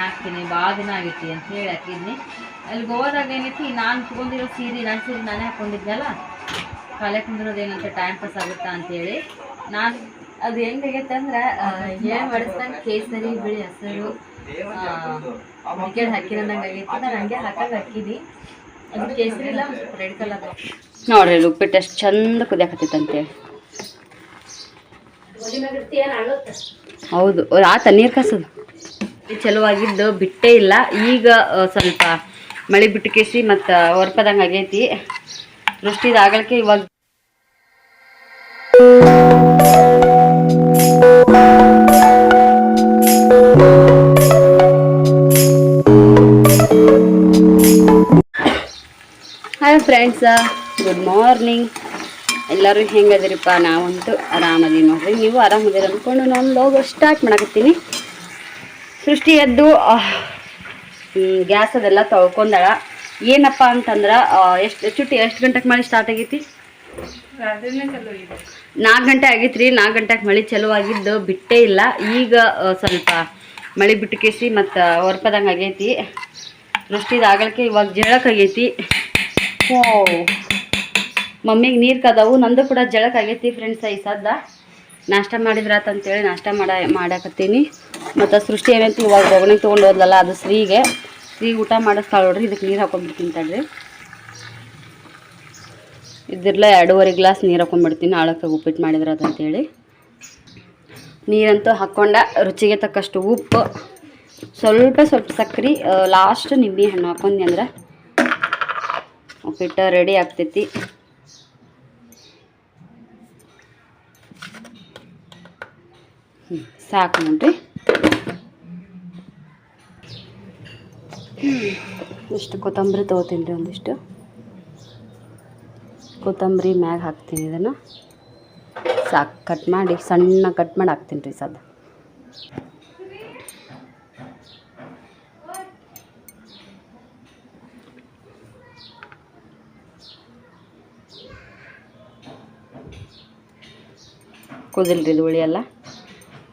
ಹಾಕ್ತೀನಿ ಭಾಳ ದಿನ ಆಗೈತಿ ಅಂತ ಹೇಳಿ ಹಾಕಿದ್ನಿ. ಅಲ್ಲಿ ಗೋವಾದಾಗ ಏನೈತಿ ನಾನು ತೊಗೊಂಡಿರೋ ಸೀರೆ ನನ್ನ ಸೀರೆ ನಾನೇ ಹಾಕ್ಕೊಂಡಿದ್ನಲ್ಲ ಕಲೆ ಕುಂದಿರೋದು ಏನಂತ ಟೈಮ್ ಪಾಸ್ ಆಗುತ್ತಾ ಅಂತೇಳಿ ನಾನು ಅದು ಹೆಂಗಾಗೈತೆ ಅಂದ್ರೆ ಏನು ಮಾಡಿಸ್ದಂಗೆ ಕೇಸರಿ ಬಿಳಿ ಹಸಿರು ವಿಕೆಟ್ ಹಾಕಿರೋದಂಗೆ ಆಗೈತೆ ನಾನು ಹಂಗೆ ಹಾಕಂಗೆ ಹಾಕಿನಿ ಅದು ಕೇಸರಿ ಇಲ್ಲ ರೆಡ್ ಕಲರ್ ನೋಡ್ರಿ ಉಪ್ಪಿಟ್ಟು ಎಷ್ಟು ಚಂದ ಕುದಿಯಾಕತ್ತೈತಂತೆ ಹೌದು ಆತ ನೀರು ಕಸದು. ಚಲುವಾಗಿದ್ದು ಬಿಟ್ಟೇ ಇಲ್ಲ. ಈಗ ಸ್ವಲ್ಪ ಮಳೆ ಬಿಟ್ಟು ಕೇಸಿ ಮತ್ತು ಹೊರ್ಪದಂಗೆ ಆಗೈತಿ. ಆಗಲಿಕ್ಕೆ ಇವಾಗ ಹಾಯ್ ಫ್ರೆಂಡ್ಸ ಗುಡ್ ಮಾರ್ನಿಂಗ್ ಎಲ್ಲರೂ ಹೆಂಗದಿರಿಪ್ಪ? ನಾವಂತೂ ಆರಾಮದೀವಿ ನೋಡ್ರಿ. ನೀವು ಆರಾಮದಿರ ಅಂದ್ಕೊಂಡು ನಾನು ಲೋಗ ಸ್ಟಾರ್ಟ್ ಮಾಡಕತ್ತೀನಿ. ಸೃಷ್ಟಿ ಎದ್ದು ಗ್ಯಾಸ್ ಅದೆಲ್ಲ ತೊಳ್ಕೊಂಡಾಳ ಏನಪ್ಪ ಅಂತಂದ್ರೆ ಎಷ್ಟು ಚುಟ್ಟಿ ಎಷ್ಟು ಗಂಟೆಗೆ ಮಳೆ ಸ್ಟಾರ್ಟ್ ಆಗೈತಿ? ನಾಲ್ಕು ಗಂಟೆ ಆಗೈತೆ ರೀ ನಾಲ್ಕು ಗಂಟೆಗೆ ಮಳೆ ಚಲೋ ಆಗಿದ್ದು ಬಿಟ್ಟೇ ಇಲ್ಲ. ಈಗ ಸ್ವಲ್ಪ ಮಳೆ ಬಿಟ್ಟು ಕೇಸಿ ಮತ್ತು ಹೊರ್ಪದಂಗೆ ಆಗೈತಿ. ದೃಷ್ಟಿದ ಆಗಲಿಕ್ಕೆ ಇವಾಗ ಜಳಕ್ ಆಗೈತಿ. ಓ ಮಮ್ಮಿಗೆ ನೀರು ಕದವು ನಂದು ಕೂಡ ಜಳಕ್ ಆಗೈತಿ ಫ್ರೆಂಡ್ಸ್ ಈ ಸದ್ದ. ನಾಷ್ಟ ಮಾಡಿದ್ರಾತಂತೇಳಿ ನಾಷ್ಟ ಮಾಡ ಮಾಡಾಕತ್ತೀನಿ. ಮತ್ತು ಸೃಷ್ಟಿ ಏನಂತ ಇವಾಗ ಬೊಗಣಿ ತೊಗೊಂಡು ಹೋದ್ಲಲ್ಲ, ಅದು ಸ್ತ್ರೀಗೆ ಶ್ರೀ ಊಟ ಮಾಡಿಸ್ತಾಳೆ ನೋಡ್ರಿ ಇದಕ್ಕೆ ನೀರು ಹಾಕೊಂಡ್ಬಿಡ್ತೀನಿ ತಡ್ರಿ. ಇದ್ರಲ್ಲ ಎರಡೂವರೆ ಗ್ಲಾಸ್ ನೀರು ಹಾಕೊಂಡ್ಬಿಡ್ತೀನಿ, ಆಳಕ್ಕೆ ಉಪ್ಪಿಟ್ಟು ಮಾಡಿದ್ರೆ ಅದಂತೇಳಿ ನೀರಂತೂ ಹಾಕ್ಕೊಂಡ ರುಚಿಗೆ ತಕ್ಕಷ್ಟು ಉಪ್ಪು, ಸ್ವಲ್ಪ ಸ್ವಲ್ಪ ಸಕ್ಕರೆ ಲಾಸ್ಟ್ ನಿಂಬೆ ಹಣ್ಣು ಹಾಕೊಂಡಿ ಅಂದ್ರೆ ಉಪ್ಪಿಟ್ಟು ರೆಡಿ ಆಗ್ತೈತಿ. ಸಾಕು ನೋಡ್ರಿ. ಇಷ್ಟು ಕೊತ್ತಂಬರಿ ತೊಗೋತೀನಿ ರೀ ಒಂದಿಷ್ಟು. ಕೊತ್ತಂಬರಿ ಮ್ಯಾಗ ಹಾಕ್ತೀನಿ ಇದನ್ನು. ಸಾಕು ಕಟ್ ಮಾಡಿ, ಸಣ್ಣ ಕಟ್ ಮಾಡಿ ಹಾಕ್ತೀನಿ ರೀ ಸದ ಕುದಿಲ್ರಿ ಇದು ಉಳಿಯಲ್ಲ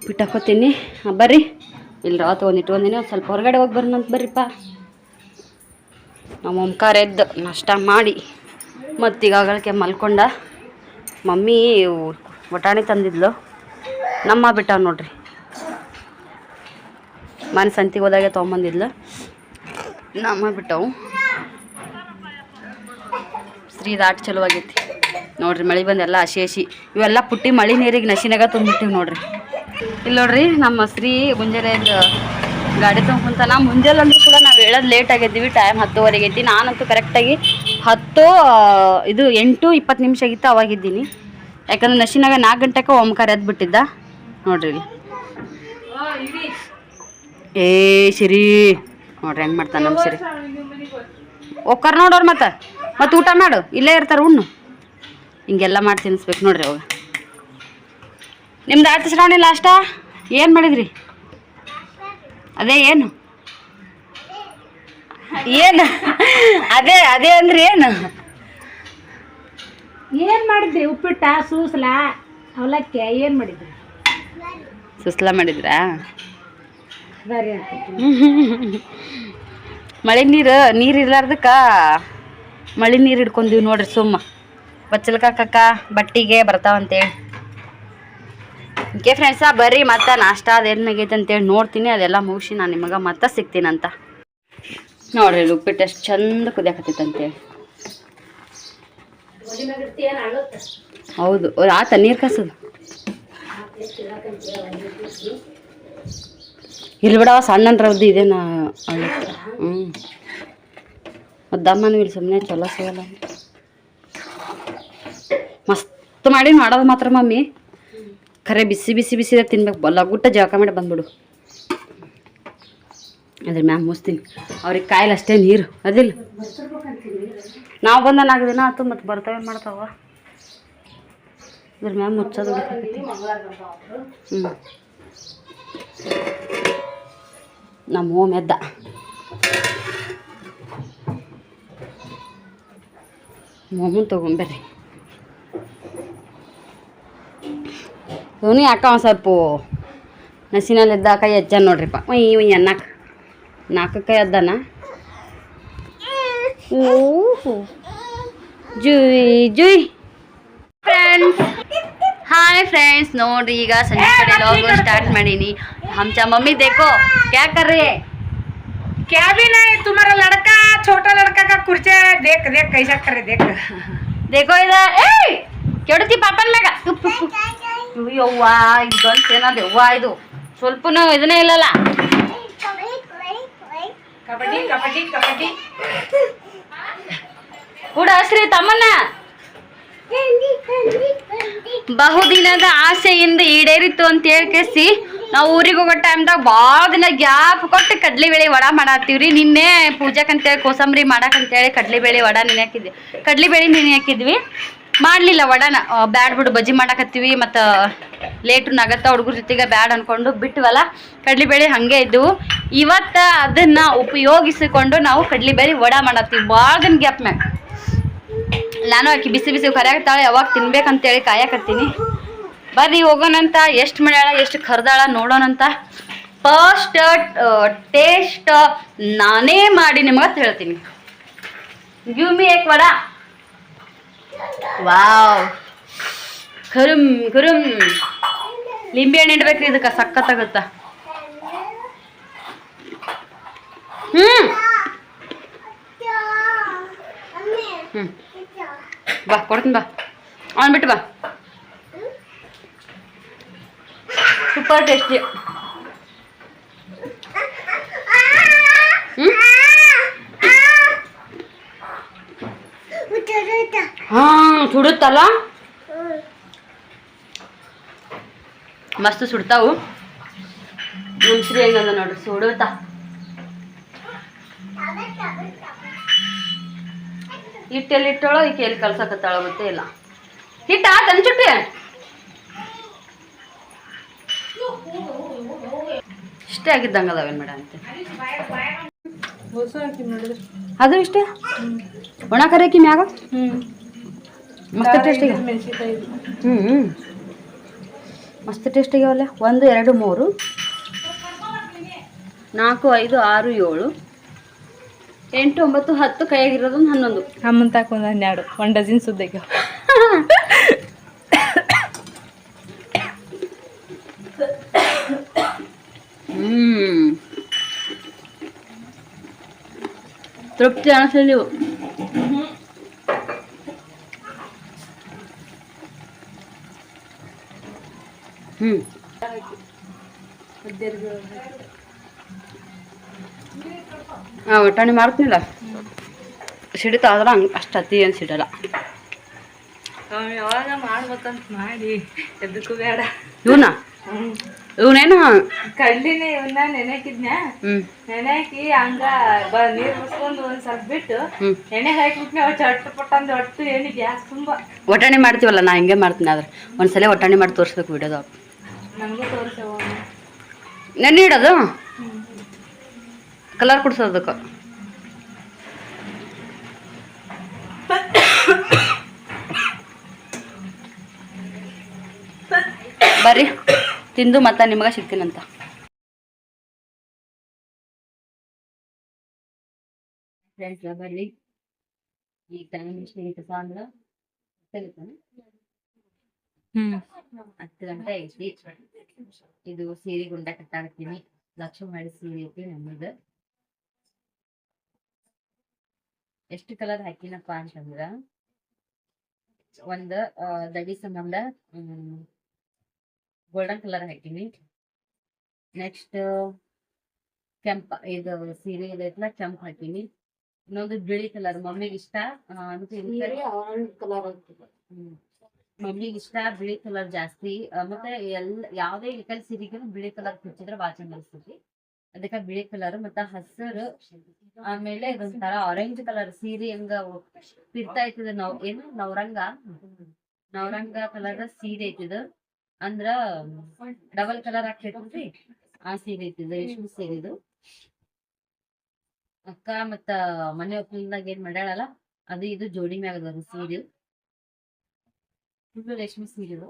ಬಿಟ್ಟಾಕೋತೀನಿ ಹಾಂ ಬರ್ರಿ. ಇಲ್ಲಿ ರಾತ್ ಒಂದಿಟ್ಟು ಒಂದಿನ ಒಂದು ಸ್ವಲ್ಪ ಹೊರಗಡೆ ಹೋಗಿ ಬರ್ರಿ ಅಂತ ಬರ್ರಿಪ್ಪ. ಓಂಕಾರ ಎದ್ದು ನಾಷ್ಟ ಮಾಡಿ ಮತ್ತು ಈಗಾಗಲಕ್ಕೆ ಮಲ್ಕೊಂಡ ಮಮ್ಮಿ ಬಟಾಣಿ ತಂದಿದ್ಲು. ನಮ್ಮ ಬಿಟ್ಟಾವ ನೋಡ್ರಿ. ಮನೆ ಸಂತಿಗೆ ಹೋದಾಗೆ ತೊಗೊಂಬಂದಿದ್ಲು. ನಮ್ಮ ಬಿಟ್ಟವು. ಶ್ರೀ ದಾಟ್ ಚಲೋ ಆಗೈತಿ. ನೋಡ್ರಿ ಮಳೆ ಬಂದೆಲ್ಲ ಹಸಿ ಹಸಿ. ಇವೆಲ್ಲ ಪುಟ್ಟಿ ಮಳೆ ನೀರಿಗೆ ನಶಿನಾಗ ತುಂಬಿಟ್ಟಿವಿ ನೋಡ್ರಿ. ಇಲ್ಲಿ ನೋಡ್ರಿ ನಮ್ಮ ಶ್ರೀ ಮುಂಜಾನೆ ಗಾಡಿ ಕುಂತ ನಾ ಮುಂಜಾನೆ ಅಂದ್ರೆ ಕೂಡ ಹೇಳೋದು ಲೇಟ್ ಆಗಿದ್ದೀವಿ ಟೈಮ್ ಹತ್ತುವರೆಗೆ ಐತಿ ನಾನಂತೂ ಕರೆಕ್ಟಾಗಿ ಹತ್ತು ಇದು ಎಂಟು ಇಪ್ಪತ್ತು ನಿಮಿಷ ಆಗಿತ್ತು ಅವಾಗಿದ್ದೀನಿ. ಯಾಕಂದ್ರೆ ನಶಿನಾಗ ನಾಲ್ಕು ಗಂಟೆಗೆ ಓಂಕಾರ ಎದ್ದು ಬಿಟ್ಟಿದ್ದ. ನೋಡ್ರಿ ಏ ಸಿರಿ ನೋಡ್ರಿ ಹೆಂಗೆ ಮಾಡ್ತಾನೆ ನಮ್ಮ ಸಿರಿ ಒಕ್ಕರ್ ನೋಡೋರು ಮತ್ತೆ? ಮತ್ತೆ ಊಟ ಮಾಡು. ಇಲ್ಲೇ ಇರ್ತಾರೆ ಉಣ್ಣು. ಹಿಂಗೆಲ್ಲ ಮಾಡಿ ತಿನ್ನಿಸ್ಬೇಕು ನೋಡ್ರಿ ಅವಾಗ. ನಿಮ್ದು ಆಯ್ತು ಶ್ರಾವಣಿ ಲಾಸ್ಟ ಏನು ಮಾಡಿದ್ರಿ? ಅದೇ ಏನು? ಏನು? ಅದೇ ಅದೇ ಅಂದ್ರೆ ಏನು? ಏನು ಮಾಡಿದ್ರಿ? ಉಪ್ಪಿಟ್ಟ ಸೂಸ್ಲ ಅವಲಕ್ಕಿ ಏನು ಮಾಡಿದ್ರಿ? ಸುಸ್ಲ ಮಾಡಿದ್ರಾ? ಬರೀ ಮಳೆ ನೀರು ನೀರು ಇರ್ಲಾರ್ದಕ್ಕ ಮಳೆ ನೀರು ಹಿಡ್ಕೊಂತೀವಿ ನೋಡ್ರಿ ಸುಮ್ಮ. ಬಚ್ಚಲ್ಕಕ್ಕ ಬಟ್ಟಿಗೆ ಬರ್ತಾವಂತೇಳಿ ಓಕೆ ಫ್ರೆಂಡ್ಸ ಬರ್ರಿ ಮತ್ತೆ ನಾಷ್ಟ ಅದೇನಾಗೈತೆ ಅಂತೇಳಿ ನೋಡ್ತೀನಿ. ಅದೆಲ್ಲ ಮುಗಿಸಿ ನಾನು ನಿಮಗೆ ಮತ್ತೆ ಸಿಗ್ತೀನಂತ. ನೋಡ್ರಿ ಉಪ್ಪಿಟ್ಟು ಎಷ್ಟು ಚಂದ ಕುದಿಯಾಕತ್ತೈತಂತೆ. ಹೌದು ಆತ ನೀರು ಕಾಸದು. ಇಲ್ಲಿ ಬಿಡವ ಸಣ್ಣ ರವ್ದು ಇದೇನ ಹ್ಞೂ ಮತ್ತು ದಮ್ಮನೂ ಇಲ್ಲಿ ಸುಮ್ಮನೆ ಚಲೋ ಸಿಗಲ್ಲ ಮಸ್ತ್ ಮಾಡಿ ಮಾಡೋದು ಮಾತ್ರ ಮಮ್ಮಿ. ಖರೆ ಬಿಸಿ ಬಿಸಿ ಬಿಸಿ ತಿನ್ಬೇಕು ಬಲ್ಲ ಗುಟ್ಟ ಜಳಕ ಮಾಡಿ ಬಂದ್ಬಿಡು. ಅದ್ರ ಮ್ಯಾಮ್ ಮುಸ್ತೀನಿ ಅವ್ರಿಗೆ ಕಾಯಿಲೆ ಅಷ್ಟೇ ನೀರು, ಅದಿಲ್ಲ. ನಾವು ಬಂದ ನಾಲ್ಕು ದಿನ ಆಯ್ತು ಮತ್ತು ಬರ್ತವೆ ಮಾಡ್ತಾವ? ಇದ್ರ ಮ್ಯಾಮ್ ಮುಚ್ಚೋದು ಹ್ಞೂ ನಮ್ಮ ಹೋಮ್ ಎದ್ದ. ಮೊಮ್ಮನ್ ತೊಗೊಂಬರ್ರಿ. ಅಕ್ಕ ಯಾಕ ಒಂದು ಸ್ವಲ್ಪ ನಸಿನಲ್ಲಿ ಎದ್ದ ಕೈ ಹೆಚ್ಚ ನೋಡ್ರಿಪ್ಪ. ಒಯ್ ಒಯ್ ಅನ್ನಕ್ಕೆ. ನಾಲ್ಕಕ್ಕೆ ಅದ್ದಾನ ಓಹೋ. ಜುಯಿ ಜುಯ್. ಫ್ರೆಂಡ್ಸ್ ಹಾಯ್ ಫ್ರೆಂಡ್ಸ್ ನೋಡ್ರಿ ಈಗ ಸಂಜೆ ಕಡೆ ಲಾಗ್ ಸ್ಟಾರ್ಟ್ ಮಾಡೀನಿ. ಹಂಚ ಮಮ್ಮಿ ದೇಕೋ. ಕ್ಯಾ ಕರ್ರಿ? ಕ್ಯಾ ತುಮಾರ ಲಡ್ಕ ಛೋಟ ಲಡ್ಕ ಕುರ್ಚೆ ದೇಕ್ ದೇಕ್ ಕೈ ಕರ್ರಿ ದೇಕ್. ದೇಕೋ ಇದ. ಏ ಕೆಡತಿ ಪಾಪನ್ ಮೇಗ ಯವ್ವಾ ಇದೊಂದು ಏನದು ಯವ್ವಾ ಇದು. ಸ್ವಲ್ಪನೂ ಇದನ್ನೇ ಇಲ್ಲಲ್ಲ. ಕಬಡ್ಡಿ ಕಬಡ್ಡಿ ಕಬಡ್ಡಿ. ಕೂಡ ತಮ್ಮನ್ನ ಬಹುದಿನದ ಆಸೆಯಿಂದ ಈಡೇರಿತ್ತು ಅಂತ ಹೇಳ್ಕೇಸಿ, ನಾವು ಊರಿಗೆ ಹೋಗೋ ಟೈಮ್ದಾಗ ಭಾಳ ದಿನ ಗ್ಯಾಪ್ ಕೊಟ್ಟು ಕಡ್ಲೆಬೇಳೆ ವಡ ಮಾಡಾತ್ತೀವ್ರಿ. ನಿನ್ನೆ ಪೂಜಾಕಂತೇಳಿ ಕೋಸಂಬರಿ ಮಾಡಕ್ಕಂತೇಳಿ ಕಡ್ಲಿ ಬೇಳೆ ವಡ ನೆನೆ ಹಾಕಿದ್ವಿ ಕಡ್ಲೆಬೇಳೆ ನೆನೆ ಹಾಕಿದ್ವಿ ಮಾಡಲಿಲ್ಲ ವಡನ ಬ್ಯಾಡ್ ಬಿಡು ಬಜ್ಜಿ ಮಾಡಕತ್ತೀವಿ ಮತ್ತು ಲೇಟು ನಗತ್ತ ಹುಡುಗರ ಜೊತೆಗೆ ಬ್ಯಾಡ್ ಅನ್ಕೊಂಡು ಬಿಟ್ವಲ್ಲ, ಕಡ್ಲಿಬೇಳೆ ಹಾಗೆ ಇದ್ದವು ಇವತ್ತು ಅದನ್ನು ಉಪಯೋಗಿಸಿಕೊಂಡು ನಾವು ಕಡ್ಲಿಬೇಳೆ ವಡ ಮಾಡತ್ತೀವಿ. ಭಾಳ ದಿನ ಗ್ಯಾಪ್ ಮ್ಯಾಗ. ನಾನು ಆಕಿ ಬಿಸಿ ಬಿಸಿ ಕರೆಯಾಗ್ತಾಳೆ ಯಾವಾಗ ತಿನ್ಬೇಕಂತೇಳಿ ಕಾಯಕತ್ತೀನಿ. ಬರ್ರಿ ಹೋಗೋಣಂತ, ಎಷ್ಟು ಮಾಡ್ಯಾಳ ಎಷ್ಟು ಕರ್ದಾಳ ನೋಡೋಣಂತ. ಫಸ್ಟ್ ಟೇಸ್ಟ್ ನಾನೇ ಮಾಡಿ ನಿಮಗೆ ಹೇಳ್ತೀನಿ. ಗಿವ್ ಮಿ ಏಕ್ ವಡ. ವಾವ್ ಕರುಂ ಖರುಮ್ ಲಿಂಬೆ ಹಣ್ಣು ಇಡ್ಬೇಕ್ರಿ ಇದಕ್ಕೆ ಸಖತ್ತಾಗುತ್ತ ಹ್ಮ್. ಹ್ಮ್. ಬಾ, ಕೊಡ್ತೀನಿ ಬಾ. ಅವನ್ ಬಿಟ್ಟು ಬಾ. Super tasty. ಹ್ಮ್. ಹಾ, ಸುಡುತ್ತಲ್ಲ? ಮಸ್ತ್ ಸುಡ್ತಾವು. ಶ್ರೀ ಹೆಂಗದ ನೋಡ್ರಿ ಸುಡುತ್ತಾ. ಹಿಟ್ಟೆಲ್ಲಿ ಇಟ್ಟೋಳೋ ಈಕೆ ಎಲ್ಲಿ ಕಲ್ಸಕತ್ತಾಳ ಗೊತ್ತೇ ಇಲ್ಲ. ಹಿಟ್ಟ ತಂಚುಟ್ಟಿ ಇಷ್ಟೇ ಆಗಿದ್ದಂಗೆ ಅದಾವೇನು ಮೇಡಮ್ ಅಂತ? ಅದು ಇಷ್ಟೇ? ಒಣ ಕರಿಕಿ ಮ್ಯಾಗ? ಮಸ್ತ್ ಟೆಸ್ಟಿ ಹ್ಞೂ ಹ್ಞೂ ಮಸ್ತ್ ಟೇಸ್ಟ್ ಆಗ್ಯಾವಲ್ಲ ಒಂದು ಎರಡು ಮೂರು. ನಾಲ್ಕು ಐದು ಆರು ಏಳು. ಎಂಟು ಒಂಬತ್ತು ಹತ್ತು ಕೈಯಾಗಿರೋದು ಒಂದು ಹನ್ನೊಂದು. ಹಮ್ಮನ್ ತಾಕ ಒಂದ್ ಹನ್ನೆರಡು. ಒನ್ ಡಜನ್ ಸುದ್ದಕ್ಕೆ ಹ್ಮ್. ತೃಪ್ತಿ ಅನಿಸಲಿ ಹ್ಮ್. ಹಾಂ ಒಟ್ಟಾಣಿ ಮಾಡ್ತೀನಿಲ್ಲ ಸಿಡಿತಾ ಆದ್ರೆ ಹಂಗೆ ಅಷ್ಟು ಅತಿ ಏನು ಸಿಡಲ್ಲ. ಯಾವಾಗ ಮಾಡ್ಬೇಕಂತ ಮಾಡಿ ಎದಕ್ಕೂ ಬೇಡ. ಇವನ? ಇವನೇನು? ಕಡ್ಲಿನೇ ಇವನ್ನ ನೆನೆಕಿದ್ನ? ಹ್ಞೂ ನೆನೆಹಾಕಿ ಹಂಗ ಬ ನೀರ್ ಮುಸ್ಕೊಂಡು ಒಂದ್ ಸ್ವಲ್ಪ ಬಿಟ್ಟು ಹ್ಞೂ ಎಣ್ಣೆ ಹಾಕಿಬಿಟ್ನೆ ಅವ್ ಪಟ್ಟಂದ್ ಒಟ್ಟು ಏನು ಗ್ಯಾಸ್ ತುಂಬಾ. ಒಟ್ಟಾಣಿ ಮಾಡ್ತೀವಲ್ಲ ನಾ ಹಿಂಗೆ ಮಾಡ್ತೀನಿ ಆದ್ರೆ. ಒಂದ್ಸಲ ಒಟ್ಟಾಣಿ ಮಾಡಿ ತೋರಿಸ್ಬೇಕು ವಿಡಿಯೋದಾಗ ನಮಗೂ ತೋರ್ಸವ ನೆನೆ ಇಡೋದು? ಕಲರ್ ಕುಡ್ಸೋದಕ್ಕೆ ಬರ್ರಿ ತಿಂದು ಮತ್ತೆ ನಿಮಗೆ ಸಿಗ್ತೀನಂತ. ಫ್ರೆಂಡ್ಸ್ ಬರ್ರಿ ಈಗ ಟೈಮ್ ಎಷ್ಟು ಅಂದ್ರೆ ಹತ್ತು ಗಂಟೆ ಐತಿ. ಇದು ಸೀರೆ ಗುಂಡ ಕಟ್ಟಾಡ್ತೀನಿ. ಲಕ್ಷ್ಮಿ ಮಾಡಿ ಸೀರೆ ಐತಿ ನಮ್ಮದು ಎಷ್ಟು ಕಲರ್ ಹಾಕಿನಪ್ಪ ಅಂತಂದ್ರ? ಒಂದ್ ದಡಿ ಸಂಬಂಧ ಗೋಲ್ಡನ್ ಕಲರ್ ಹಾಕಿನಿ. ನೆಕ್ಸ್ಟ್ ಕೆಂಪ ಇದು ಸೀರೆ ಇದೈತಲ್ಲ ಕೆಂಪ್ ಹಾಕಿನಿ. ಇನ್ನೊಂದು ಬಿಳಿ ಕಲರ್ ಮಮ್ಮಿಗೆ ಇಷ್ಟ ಅಂತ ಕಲರ್ ಇದು ಹ್ಮ್. ಮಮ್ಮಿಗೆ ಇಷ್ಟ, ಬಿಳಿ ಕಲರ್ ಜಾಸ್ತಿ. ಮತ್ತೆ ಎಲ್, ಯಾವ್ದೇ ಇಟಲ್ ಸೀರೆಗೂ ಬಿಳಿ ಕಲರ್ ಕುಚ್ಚಿದ್ರೆ ಬಾಳ ಚಂದ ಅದಕ್ಕೆ ಬಿಳಿ ಕಲರ್ ಮತ್ತ ಹಸಿರು, ಆಮೇಲೆ ಇದೊಂಥರ ಆರೆಂಜ್ ಕಲರ್ ಸೀರೆ ಹಂಗ ಪಿರ್ತಾ ಐತಿದ ನಾವ್ ಏನು ನವರಂಗ ನವರಂಗ ಕಲರ್ ಸೀರೆ ಐತಿದ ಅಂದ್ರ ಡಬಲ್ ಕಲರ್ ಹಾಕ್ತೈತಿ ಆ ಸೀರೆ ಐತಿದ ರೇಷ್ಮೆ ಸೀರೆ ಇದು ಅಕ್ಕ ಮತ್ತ ಮನೆ ಒಪ್ಪಲಿಂದಾಗ ಏನ್ ಮಾಡ್ಯಾಳಲ್ಲ, ಅದು ಇದು ಜೋಡಿ ಮ್ಯಾಗದ ಸೀರೆ. ಫುಲ್ ರೇಷ್ಮೆ ಸೀರೆ ಇದು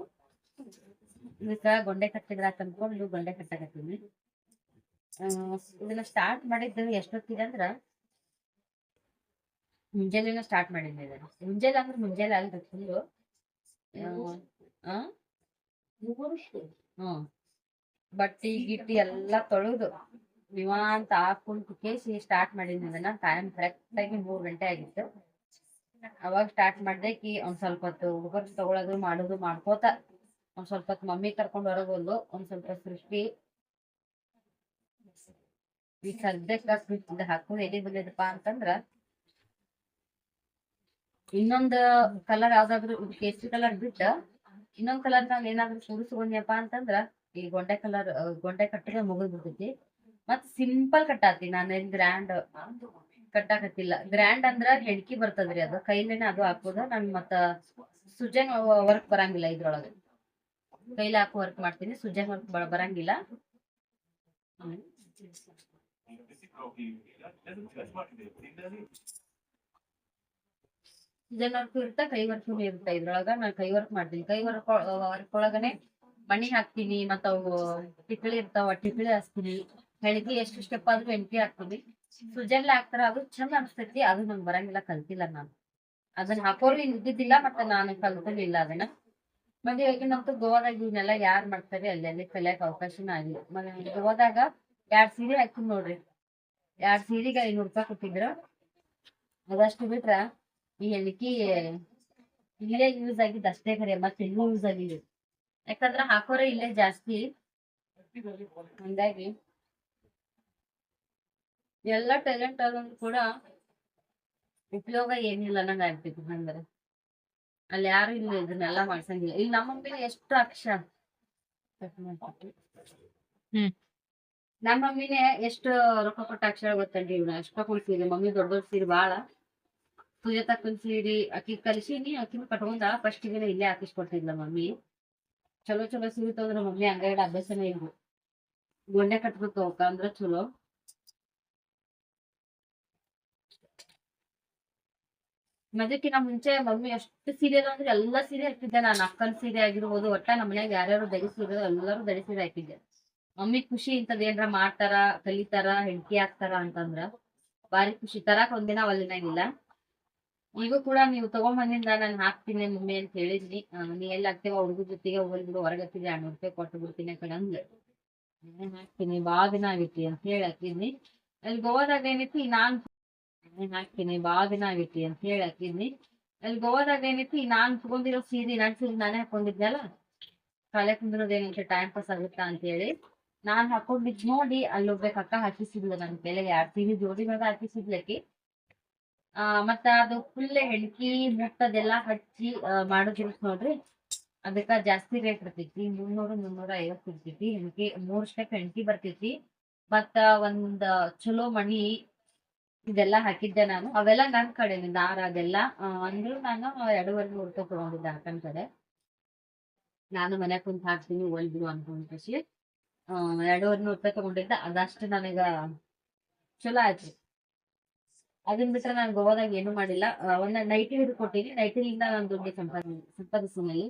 ಇದಕ್ಕ ಗೊಂಡೆ ಕಟ್ಟಿದ್ರ ತಂದ್ಕೊಂಡು ಗೊಂಡೆ ಕಟ್ಟಾಕತ್ತೀನಿ. ಇದನ್ನ ಸ್ಟಾರ್ಟ್ ಮಾಡಿದ್ದು ಎಷ್ಟೊತ್ತಿದೆ ಅಂದ್ರ ಮುಂಜಾನೆ ಸ್ಟಾರ್ಟ್ ಮಾಡಿದ್ದೆ ಇದನ್ನ. ಮುಂಜಾನೆ ಅಂದ್ರೆ ಮುಂಜಾನೆ ಅಲ್ರಿ ಫುಲ್ಲು ಹ್ಮ್ ಬಟ್ಟಿ, ಗಿಟ್ಟಿ ಎಲ್ಲಾ ತೊಳೆದು ನಿವಾಂತ ಹಾಕೊಂಡು ಕೇಸಿ ಸ್ಟಾರ್ಟ್ ಮಾಡಿದ್ನಿ ಟೈಮ್ ಕರೆಕ್ಟ್ ಆಗಿ ಮೂರ್ ಗಂಟೆ ಆಗಿತ್ತು. ಅವಾಗ ಸ್ಟಾರ್ಟ್ ಮಾಡ್ದಕ್ಕಿ ಒಂದ್ ಸ್ವಲ್ಪ ಹೊತ್ತು ಹುಡುಗರ್ ತಗೊಳೋದು ಮಾಡೋದು ಮಾಡ್ಕೋತ ಒಂದ್ ಸ್ವಲ್ಪ ಹೊತ್ತು ಮಮ್ಮಿ ಕರ್ಕೊಂಡ್ ಹೊರಗ್ ಹೋದ್ಲು, ಒಂದ್ ಸ್ವಲ್ಪ ಸೃಷ್ಟಿ. ಈ ಸದ್ಯಕ್ಕ ಹಾಕೋದು ಎಲ್ಲಿ ಬಂದಿದಪ್ಪ ಅಂತಂದ್ರ ಇನ್ನೊಂದ್ ಕಲರ್ ಯಾವ್ದಾದ್ರು ಕೇಸರಿ ಕಲರ್ ಬಿಟ್ಟ ಇನ್ನೊಂದ್ ಕಲರ್ ನಾವ್ ಏನಾದ್ರು ಸುರಿಸ್ಕೊಂಡ್ಯಪ್ಪ ಅಂತಂದ್ರ ಈ ಗೊಂಡೆ ಕಲರ್ ಗೊಂಡೆ ಕಟ್ಟಿದ್ರೆ ಮುಗಿದ್ ಬಿಡ್ತೈತಿ. ಮತ್ ಸಿಂಪಲ್ ಕಟ್ಟಾತಿ ನಾನೇನ್ ಗ್ರ್ಯಾಂಡ್ ಕಟ್ಟಾಕತ್ತಿಲ್ಲ. ಗ್ರ್ಯಾಂಡ್ ಅಂದ್ರ ಹೆಣ್ಕಿ ಬರ್ತದ್ರಿ ಅದು. ಕೈಲೇನೆ ಅದು ಹಾಕೋದು. ನನ್ ಮತ್ತ ಸುಜನ್ ವರ್ಕ್ ಬರಂಗಿಲ್ಲ ಇದ್ರೊಳಗ. ಕೈಲಿ ಹಾಕೋ ವರ್ಕ್ ಮಾಡ್ತೀನಿ. ಸುಜನ್ ವರ್ಕ್ ಬರಂಗಿಲ್ಲ. ಸುಜನ್ ವರ್ಕ್ ಇರ್ತಾ, ಕೈ ವರ್ಕ್ ಇರ್ತಾ ಇದ್ರೊಳಗ ನಾನ್ ಕೈ ವರ್ಕ್ ಮಾಡ್ತೀನಿ. ಕೈ ವರ್ಕ್ ವರ್ಕ್ ಒಳಗನೆ ಮಣಿ ಹಾಕ್ತೀನಿ. ಮತ್ತ ಅವು ಟಿಕ್ಳಿ ಇರ್ತಾವ, ಟಿಕ್ಳಿ ಹಾಕ್ತೀನಿ ಹೆಣ್ಕಿ ಎಷ್ಟು ಸ್ಟೆಪ್ ಆದ್ರೂ ಹೆಣ್ಕಿ ಹಾಕ್ತೀನಿ. ಸುಜನ್ಲ ಹಾಕ್ತಾರ ಅದು ಚಂದ ಅನ್ಸ್ತೈತಿ ಅದು ನಂಗೆ ಬರಂಗಿಲ್ಲ, ಕಲ್ತಿಲ್ಲ ನಾನು. ಅದನ್ನ ಹಾಕೋರು ಇದ್ದಿದ್ದಿಲ್ಲ ಮತ್ತೆ ನಾನು ಕಲ್ತಿರ್ಲಿಲ್ಲ ಅದನ್ನ. ಮದುವೆಗೆ ನಮ್ದು ಗೋವಾದಾಗ ಇವನ್ನೆಲ್ಲ ಯಾರ್ ಮಾಡ್ತಾರೆ, ಅಲ್ಲೆಲ್ಲಿ ಕಲಿಯಕ್ ಅವಕಾಶನ ಆಗಿಲ್ಲ. ಮನೆ ಗೋವಾದಾಗ ಎರಡ್ ಸೀರೆ ಹಾಕಿದ್ ನೋಡ್ರಿ. ಎರಡ್ ಸೀರೆಗೆ ಐನೂರು ರೂಪಾಯಿ ಕೊಟ್ಟಿದ್ರು. ಅದಷ್ಟು ಬಿಟ್ರ ಈ ಹೆಣ್ಕಿ ಇಲ್ಲೇ ಯೂಸ್ ಆಗಿದ್ದು ಅಷ್ಟೇ ಖರೆ, ಮತ್ತೆ ಇನ್ನೂ ಯೂಸ್ ಆಗಿದೆ ಯಾಕಂದ್ರ ಹಾಕೋರೆ ಇಲ್ಲೇ ಜಾಸ್ತಿ. ಹಂಗಾಗಿ ಎಲ್ಲ ಟ್ಯಾಲೆಂಟ್ ಆದ್ರೂ ಕೂಡ ಉಪಯೋಗ ಏನಿಲ್ಲ ನಂಗೆ ಆಗ್ತೈತಿ ಅಂದ್ರೆ ಅಲ್ಲಿ ಯಾರು ಇಲ್ಲ ಇದನ್ನೆಲ್ಲ ಮಾಡ್ಸಂಗಿಲ್ಲ. ಇಲ್ಲಿ ನಮ್ಮ ಮಮ್ಮಿನ ಎಷ್ಟು ಅಕ್ಷ? ಹ್ಮ್. ನಮ್ಮ ಮಮ್ಮಿನೇ ಎಷ್ಟು ರೊಕ್ಕ ಕೊಟ್ಟ ಅಕ್ಷರ ಗೊತ್ತಂಡಿ ಇವ್ನ ಎಷ್ಟ ಸೀರೆ. ಮಮ್ಮಿ ದೊಡ್ಡ ದೊಡ್ಡ ಸೀರೆ ಬಾಳ. ಸುಜಾತಕ್ಕನ್ ಸೀರೆ. ಅಕ್ಕಿ ಕಲ್ಸಿನಿ ಅಕ್ಕಿನ ಕಟ್ಕೊಂಡ ಫಸ್ಟ್ಗೆ ಇಲ್ಲೇ ಹಾಕಿಸ್ಕೊಡ್ತಿದ್ಲ ಮಮ್ಮಿ. ಚಲೋ ಚಲೋ ಸೀರೆ ತಗೊಂಡ್ರ ಮಮ್ಮಿ. ಹಂಗಾಡಿ ಅಭ್ಯಾಸನೇ ಇಲ್ಲ. ಗೊಂಡೆ ಕಟ್ಬೇಕು ಅವಕ್ಕ ಅಂದ್ರ ಚಲೋ. ಮದಕ್ಕಿನ ಮುಂಚೆ ಮಮ್ಮಿ ಎಷ್ಟು ಸೀರೆ ಅಂದ್ರೆ ಎಲ್ಲಾ ಸೀರೆ ಹಾಕಿದ್ದೆ ನಾನು. ಅಕ್ಕನ ಸೀರೆ ಆಗಿರ್ಬೋದು, ಒಟ್ಟ ನಮ್ಮ ಮನ್ಯಾಗ ಯಾರ್ಯಾರು ಧರಿಸಿರೋ ಎಲ್ಲರೂ ಧರಿಸಿದ ಹಾಕಿದ್ದೆ. ಮಮ್ಮಿ ಖುಷಿ ಇಂಥದ್ ಏನ್ರ ಮಾಡ್ತಾರ, ಕಲಿತಾರ, ಹೆಂಡತಿ ಹಾಕ್ತಾರ ಅಂತಂದ್ರ ಬಾರಿ ಖುಷಿ. ತರಾಕ್ ಒಂದಿನ ಒಲಿನಾಗಿಲ್ಲ ಈಗ ಕೂಡ ನೀವು ತಗೊಂಬಂದಿಂದ ನಾನು ಹಾಕ್ತೀನಿ ಮಮ್ಮಿ ಅಂತ ಹೇಳಿದ್ನಿ. ನೀ ಎಲ್ಲಿ ಹಾಕ್ತೀವ ಹುಡುಗ ಜೊತೆಗೆ ಹೋಗಿ ಬಿಡು, ಹೊರಗೆ ಹತ್ತಿದ್ರೆ ಎರಡ್ನೂರು ರೂಪಾಯಿ ಕೊಟ್ಟು ಬಿಡ್ತೀನಿ ಆ ಕಡೆ ಅಂದ್ಲು. ನಾನ್ ಹಾಕ್ತೀನಿ ಬಾಳ ದಿನ ಆಗೈತಿ ಅಂತ ಹೇಳಿ ಹಾಕಿದ್ನಿ. ಅಲ್ಲಿ ಗೋವಾದಾಗ ಏನೈತಿ ನಾನ್ ನಾನ್ ಹಾಕ್ತೀನಿ ಬಾಳ ದಿನ ಆಗೈತಿ ಅಂತ ಹೇಳಿ ಹಾಕಿದ್ನಿ ಅಲ್ಲಿ ಗೋವಾದಾಗ ಏನೈತಿ ನಾನ್ ತಗೊಂಡಿರೋ ಸೀರೆ ನನ್ ಸೀರೆ ನಾನೇ ಹಾಕೊಂಡಿದ್ನಲ್ಲ? ಕಾಲೇ ಕುಂದ್ರೋದ್ ಏನೈತಿ ಟೈಮ್ ಪಾಸ್ ಆಗುತ್ತಾ ಅಂತ ಹೇಳಿ ನಾನ್ ಹಾಕೊಂಡಿದ್ ನೋಡಿ ಅಲ್ಲಿ ಒಬ್ಬಾಕಿ ಅಕ್ಕ ಹಾಕಿಸಿದ್ಲು ನನ್ ಬೆಲೆ ಯಾರ್ ಸೀರೆ ಜೋಡಿ ಮ್ಯಾಗ ಹಾಕಿಸಿದ್ಲಕ್ಕಿ ಆ ಮತ್ತ ಅದು ಫುಲ್ ಹೆಣ್ಕಿ ಮುಟ್ಟದೆಲ್ಲ ಹಚ್ಚಿ ಆ, ಮಾಡೋದಿರುತ್ತೆ ನೋಡ್ರಿ. ಅದಕ್ಕ ಜಾಸ್ತಿ ರೇಟ್ ಇರ್ತೈತಿ ಮುನ್ನೂರು ಮುನ್ನೂರ ಐವತ್ತು ಇರ್ತೈತಿ. ಹೆಣ್ಕಿ ಮೂರ್ ಸ್ಟೆಪ್ ಹೆಣ್ಕಿ ಬರ್ತೈತಿ. ಮತ್ತ ಒಂದ್ ಚಲೋ ಮಣಿ ಇದೆಲ್ಲ ಹಾಕಿದ್ದೆ ನಾನು. ಅವೆಲ್ಲ ನನ್ನ ಕಡೆ ದಾರ ಅದೆಲ್ಲ ಅಂದ್ರು ನಾನು ಎರಡೂವರೆ ನೂರು ತಗೊಂಡಿದ್ದೆ ಕಡೆ. ನಾನು ಮನೆ ಕುಂತ ಹಾಕ್ತೀನಿ ಒಲ್ ಬಿಡು ಅನ್ಕೊಂಡ್ ಖುಷಿ ಎರಡೂವರೆ ನೂರು ರೂಪಾಯಿ ತಗೊಂಡಿದ್ದೆ. ಅದಷ್ಟು ನನಗ ಚಲೋ ಆಯ್ತು. ಅದನ್ ಬಿಟ್ರೆ ನಾನು ಗೋವಾದಾಗ ಏನು ಮಾಡಿಲ್ಲ. ಒಂದ ನೈಟಿ ಹಿಡಿದು ಕೊಟ್ಟಿನಿ. ನೈಟಿಲಿಂದ ನಾನು ದುಡ್ಡು ಸಂಪಾದನೆ ಸಂಪಾದಿಸಿನಲ್ಲಿ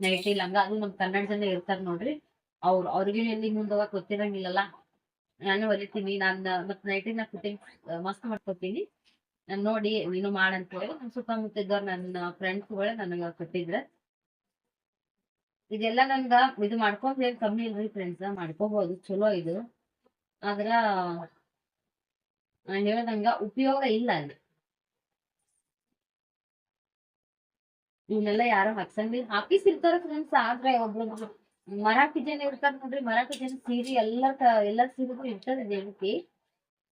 ನೈಟಿ ಲಂಗ ಅದು ನಮ್ ಕನ್ನಡ ಜನ ಇರ್ತಾರ ನೋಡ್ರಿ. ಅವ್ರು, ಅವ್ರಿಗೆ ಎಲ್ಲಿ ಮುಂದೆ ಹೋಗಕ್ ಗೊತ್ತಿರಂಗಿಲ್ಲಲ್ಲ. ನಾನು ಹೊಲಿತೀನಿ, ನಾನು ಮತ್ ನಾ ಕುಟಿಂಗ್ ಮಸ್ತ್ ಮಾಡ್ಕೊತೀನಿ. ನಾನು ನೋಡಿ ನೀನು ಮಾಡಂತ ಹೇಳಿ ನಮ್ ಸುತ್ತಮುತ್ತ ಇದ್ದವ್ರು ನನ್ನ ಫ್ರೆಂಡ್ಸ್ಗಳೇ ನನಗೆ ಕೊಟ್ಟಿದ್ರ. ಇದೆಲ್ಲ ನನ್ಗ ಇದು ಮಾಡ್ಕೊಂಡ್ ಏನ್ ಕಮ್ಮಿ ಇಲ್ರಿ ಫ್ರೆಂಡ್ಸ್ ಮಾಡ್ಕೋಬಹುದು ಚಲೋ ಇದು. ಆದ್ರ, ನಾನು ಹೇಳ್ದಂಗ ಉಪಯೋಗ ಇಲ್ಲ ಅಲ್ಲಿ ಇವನ್ನೆಲ್ಲ ಯಾರು ಹಾಕ್ಸಂಗಿಲ್ಲ ಹಾಕಿಸಿರ್ತಾರ ಫ್ರೆಂಡ್ಸ್ ಆದ್ರೆ ಒಬ್ರೊಬ್ರು ಮರಾಠಿ ಜನ ಇರ್ತಾರ ನೋಡ್ರಿ ಮರಾಠಿ ಜನ ಸೀರೆ ಎಲ್ಲಾ ಎಲ್ಲ ಸೀರೆಗೂ ಇರ್ತದೆ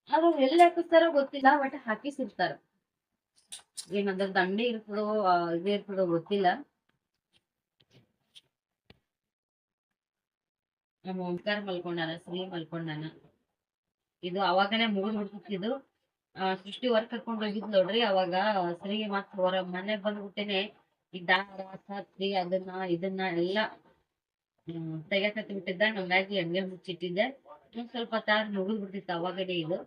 ಆದ್ರೆ ಅವ್ರು ಎಲ್ಲಿ ಹಾಕಿಸ್ತಾರೋ ಗೊತ್ತಿಲ್ಲ ಬಟ್ ಹಾಕಿಸಿರ್ತಾರ. ಏನಂದ್ರ ದಂಡೆ ಇರ್ತದೋ ಇದು ಇರ್ತದೋ ಗೊತ್ತಿಲ್ಲ. ನಮ್ಮ ಓಂಕಾರ ಮಲ್ಕೊಂಡಾನ ಶ್ರೀ ಮಲ್ಕೊಂಡಾನ. ಇದು ಅವಾಗನೇ ಮುಗಿದ್ ಆ, ಸೃಷ್ಟಿ ವರ್ಕ್ ಕರ್ಕೊಂಡ್ ಹೋಗಿದ್ ನೋಡ್ರಿ ಅವಾಗ ಶ್ರೀ ಮಾತ್ರ ಹೊರ ಮನೆಗ್ ಬಂದ್ಬಿಟ್ಟೇನೆ. ಈ ದಾರ ಸತ್ರಿ ಅದನ್ನ ಇದನ್ನ ಎಲ್ಲ ಹ್ಮ್ ಬಿಟ್ಟಿದ್ದ ಮ್ಯಾಗಿ ಹಂಗೆ ಮುಚ್ಚಿಟ್ಟಿದ್ದೆ. ಒಂದ್ ಸ್ವಲ್ಪ ತಾರ್ ಮುಗಿದ್ ಬಿಡ್ತಿತ್ತು ಅವಾಗನೇ ಇದು.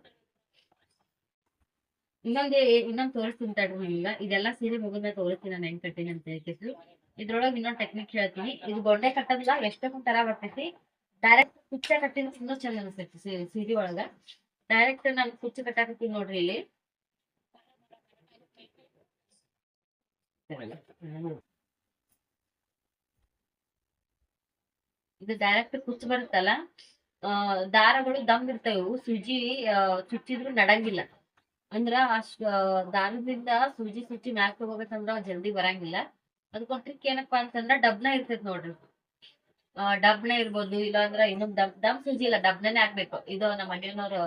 ಇನ್ನೊಂದು ಇನ್ನೊಂದ್ ತೋರಿಸ್ತೀನಿ ತಡ್ರಿ ನಿಮ್ಗ. ಇದೆಲ್ಲ ಸೀರೆ ಮುಗಿದ್ಮೇಲೆ ತೋರಿಸ್ತೀನಿ ನಾನು ಹೆಂಗ್ ಕಟ್ಟಿನಿ ಅಂತ ಹೇಳ್ತಿದ್ರು. ಇದ್ರೊಳಗ್ ಇನ್ನೊಂದ್ ಟೆಕ್ನಿಕ್ ಹೇಳ್ತೀನಿ. ಇದು ಗೊಂಡೆ ಕಟ್ಟೋದಿಲ್ಲ, ಎಷ್ಟಕ್ಕೊಂದ್ ತರ ಬರ್ತೈತಿ. ಡೈರೆಕ್ಟ್ ಕುಚ್ಚ ಕಟ್ಟಿನ ಇನ್ನೂ ಚಂದ ಅನಿಸ್ತೈತಿ ಸೀರೆ ಒಳಗ. ಡೈರೆಕ್ಟ್ ನಾನು ಕುಚ್ಚ ಕಟ್ಟಾಕತ್ತೀನಿ ನೋಡ್ರಿ ಇಲ್ಲಿ. ಇದು ಡೈರೆಕ್ಟ್ ಕುಚ್ಚ ಬರುತ್ತಲ್ಲ? ದಾರಗಳು ದಮ್ ಇರ್ತಾವ. ಸುಜಿ ಚುಚ್ಚಿದ್ರು ನಡಂಗಿಲ್ಲ. ಅಂದ್ರ ಅಷ್ಟ ದಾರದಿಂದ ಸುಜಿ ಸುಚ್ಚಿ ಮ್ಯಾಕ್ ತಗೋಬೇಕಂದ್ರ ಜಲ್ದಿ ಬರಂಗಿಲ್ಲ. ಅದಕ್ಕೊಂದ್ ಟ್ರಿಕ್ ಏನಪ್ಪಾ ಅಂತಂದ್ರ ಡಬ್ನ ಇರ್ತೈತಿ ನೋಡ್ರಿ. ಡಬ್ನ ಇರ್ಬೋದು, ಇಲ್ಲಾಂದ್ರ ಇನ್ನೊಂದ್ ದಮ್ ದಮ್ ಸುಜಿ ಇಲ್ಲ ಡಬ್ನೇ ಹಾಕ್ಬೇಕು. ಇದು ನಮ್ಮ ಮನೆಯವ್ರು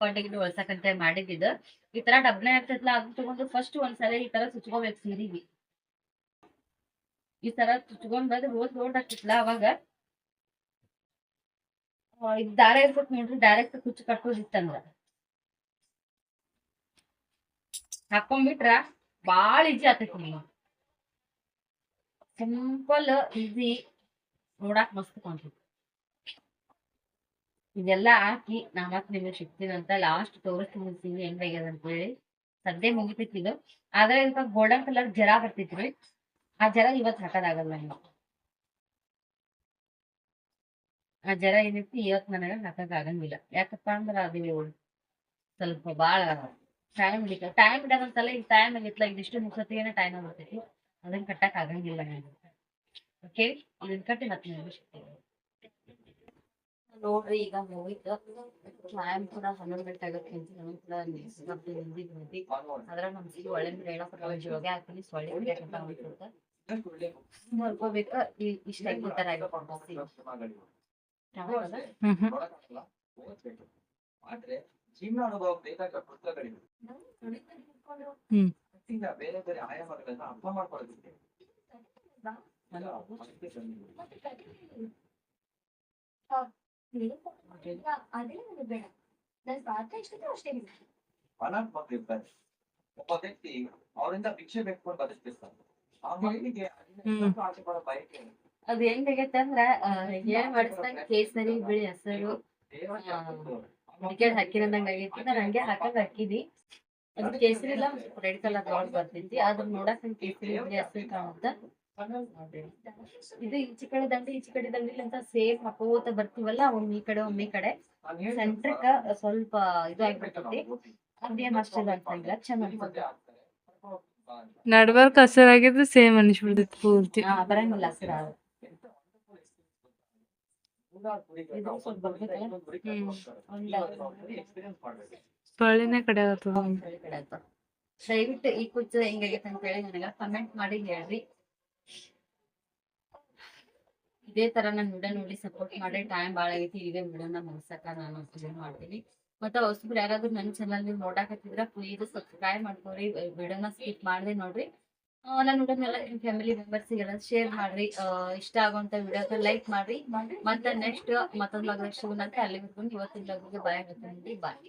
ಕೊಂಡಿಗಿಟ್ಟು ಒಳ್ಸಕಂತ ಮಾಡಿದ್ದು ಈ ತರ ಡಬ್ನ ಇರ್ತೈತಲ್ಲ ಅದನ್ನ ತಗೊಂಡು ಫಸ್ಟ್ ಒಂದ್ಸಲ ಈ ತರ ಸುಚ್ಕೋಬೇಕು ಸೀರಿಗೆ ಈ ತರ ಸುಚ್ಕೊಂಡ್ ಬಂದ್ರೆ ರೋಡ್ ರೋಡ್ ಅವಾಗ. ಇದ್ ದಾರ ಇರ್ಬಿಟ್ಟು ನೋಡ್ರಿ ಡೈರೆಕ್ಟ್ ಕುಚ್ಚು ಕಟ್ಟೋದಿತ್ತಂದ್ರ ಹಾಕೊಂಡ್ಬಿಟ್ರ ಬಾಳ ಈಜಿ ಆತೈತಿ ನೀವು ಸಿಂಪಲ್ ಈಜಿ ನೋಡಾಕ್ ಮಸ್ತ್ ಕಾಣ್ತೈತಿ. ಇದೆಲ್ಲ ಹಾಕಿ ನಾ ಮತ್ತೆ ನಿಮಗೆ ಸಿಗ್ತೀನಂತ ಲಾಸ್ಟ್ ತೋರಿಸ್ತೀನಿ ಮುಗಿಸ್ತೀನಿ ಹೆಂಗ್ ಆಗ್ಯದ ಅಂತ ಹೇಳಿ ಸದ್ಯ ಮುಗಿತೈತಿ ಇದು. ಆದ್ರೆ ಇವಾಗ ಗೋಲ್ಡನ್ ಕಲರ್ ಜರ ಬರ್ತೈತ್ರಿ. ಆ ಜರ ಇವತ್ತು ಹಾಕೋದಾಗಲ್ಲ ನೀವು. ಆ ಜರ ಏನೈತಿ ಇವತ್ತು ನನಗ ಹಾಕಕ್ ಆಗಂಗಿಲ್ಲ. ಯಾಕಪ್ಪ ಅಂದ್ರ ಅದು ಸ್ವಲ್ಪ ಭಾಳ ಟೈಮ್ ಹಿಡಿತ ಟೈಮ್ ಹಿಡದಂತಲ್ಲ ಈಗ ಟೈಮ್ ಆಗಿತ್ಲ ಇದಿಷ್ಟು ಮುಗ್ಸತ್ತಿಗೆ ಟೈಮ್ ಬರ್ತೈತಿ ಅದನ್ನ ಕಟ್ಟಕ್ ಆಗಂಗಿಲ್ಲ ನನಗೆ ಓಕೆ ಅದನ್ನ ಕಟ್ಟಿ ಮತ್ತೆ ನಿಮಿಷ ನೋಡ್ರಿ, ಈಗ ಮುಗಿತು ಟೈಮ್ ಕೂಡ ಹನ್ನೊಂದು ಗಂಟೆ ಆಗತ್ತೆ ಅಂತ ನಾನು ಕೂಡ ನಿಂದಿ ಅದ್ರ ನಮ್ ಸಿಗಿ ಒಳ್ಳೆ ಮೇಲೆ ಹೇಳೋ ಜೋಗೆ ಹಾಕ್ತೀನಿ, ಸೊಳ್ಳೆ ನೋಡ್ಕೋಬೇಕ ಇಷ್ಟ ತರ ಆದ್ರೆ ಜೀವನ ಅನುಭವ ಬೇಕಾದ ಪುಸ್ತಕಗಳಿವೆ. ಹ್ಮ್. ಅದರಿಂದ ಬೇರೆ ಬೇರೆ ಆಯಾಮಗಳನ್ನ ಅರ್ಥ ಮಾಡ್ಕೊಳ್ಳೋದಿದೆ ಇರ್ತಾರೆ ಒಬ್ಬ ವ್ಯಕ್ತಿ ಅವರಿಂದ ಭಿಕ್ಷೆ ಬೇಡ್ಕೊಂಡು ಬದುಕಿರ್ತಾನೆ ಆ ಮಹಿಳೆಗೆ ಆಚೆ ಬಯಕೆ. ಅದ್ ಹೆಂಗ್ ಆಗೈತೆ ಅಂದ್ರ ಏನ್ ಮಾಡಿಸ್ದಂಗ ಕೇಸರಿ ಬಿಳಿ ಹೆಸರು ಟಿಕೆಟ್ ಹಾಕಿರೋದಂಗ ಆಗೈತಿ. ನಾನು ಹಂಗೆ ಹಾಕಂಗ್ ಹಾಕಿದಿ ಅದು ಕೇಸರಿ ಇಲ್ಲ ರೆಡ್ ಕಲರ್ ಬಾಳ್ ಬರ್ತೈತಿ ಅದ್ರ ನೋಡಕ್ ನಂಗ್ ಕೇಸರಿ ಬಿಳಿ ಹೆಸರು ಕಾಣುತ್ತ. ಇದು ಈಚೆ ಕಡೆ ದಂಡಿ ಈಚೆ ಕಡೆ ದಂಡಿ ಅಂತ ಸೇಮ್ ಹಾಕೋತ ಬರ್ತೀವಲ್ಲ ಒಮ್ಮೆ ಈ ಕಡೆ ಒಮ್ಮೆ ಕಡೆ. ಸೆಂಟ್ರಕ್ಕ ಸ್ವಲ್ಪ ಇದು ಆಗ್ಬಿಡ್ತೈತಿ ಅದೇನ್ ಅಷ್ಟೇ ಅನ್ಸಂಗಿಲ್ಲ ಚೆನ್ನಾಗಿ ನಡ್ಬರ್ಕ್ ಹಸಿರಾಗಿದ್ರೆ ಸೇಮ್ ಅನಿಸ್ಬಿಡ್ತೈತಿ ಪೂರ್ತಿ. ಬರಂಗಿಲ್ಲ ಹಸಿರ ಇದು ಸ್ವಲ್ಪ ಬರ್ಬೇಕಲ್ಲ? ಎಕ್ಸ್ಪೀರಿಯನ್ಸ್ ಮಾಡ್ಬೇಕು ಸೊಳ್ಳಿನೇ ಕಡೆ ದಯವಿಟ್ಟು ಈ ಕುಚ್ಚ ಹೆಂಗಾಗೈತೆ ಅಂತ ಹೇಳಿ ನನಗ ಕಮೆಂಟ್ ಮಾಡಿ ಹೇಳ್ರಿ. ಇದೇ ತರ ನನ್ ವಿಡಿಯೋ ನೋಡಿ ಸಪೋರ್ಟ್ ಮಾಡಿ. ಟೈಮ್ ಭಾಳ ಆಗೈತಿ. ಇದೇ ವಿಡಿಯೋನ ಮುಗಿಸಕ ನಾನು ಇದು ಮಾಡ್ತೀನಿ. ಮತ್ತೆ ಹೊಸಬ್ರು ಯಾರಾದ್ರೂ ನನ್ನ ಚಾನಲ್ ನೋಡಾಕತ್ತಿದ್ರ ಪ್ಲೀಸ್ ಸಬ್ಸ್ಕ್ರೈಬ್ ಮಾಡ್ಕೊರಿ. ವಿಡಿಯೋನ ಸ್ಕಿಪ್ ಮಾಡ್ದೆ ನೋಡ್ರಿ. ಆ, ನನ್ನ ವಿಡಿಯೋನೆಲ್ಲ ನಿಮ್ಮ ಫ್ಯಾಮಿಲಿ ಮೆಂಬರ್ಸ್ಗೆಲ್ಲ ಶೇರ್ ಮಾಡ್ರಿ. ಇಷ್ಟ ಆಗುವಂತ ವಿಡಿಯೋ ಲೈಕ್ ಮಾಡ್ರಿ. ಮತ್ತೆ ನೆಕ್ಸ್ಟ್ ಮತ್ತೊಂದು ಬ್ಲಾಗ್ ನೆಕ್ಸ್ಟ್ ಅಲ್ಲಿ ಇವತ್ತಿನ ಲಗ್ನಕ್ಕೆ ಬಾಯ್ ಬಾಯ್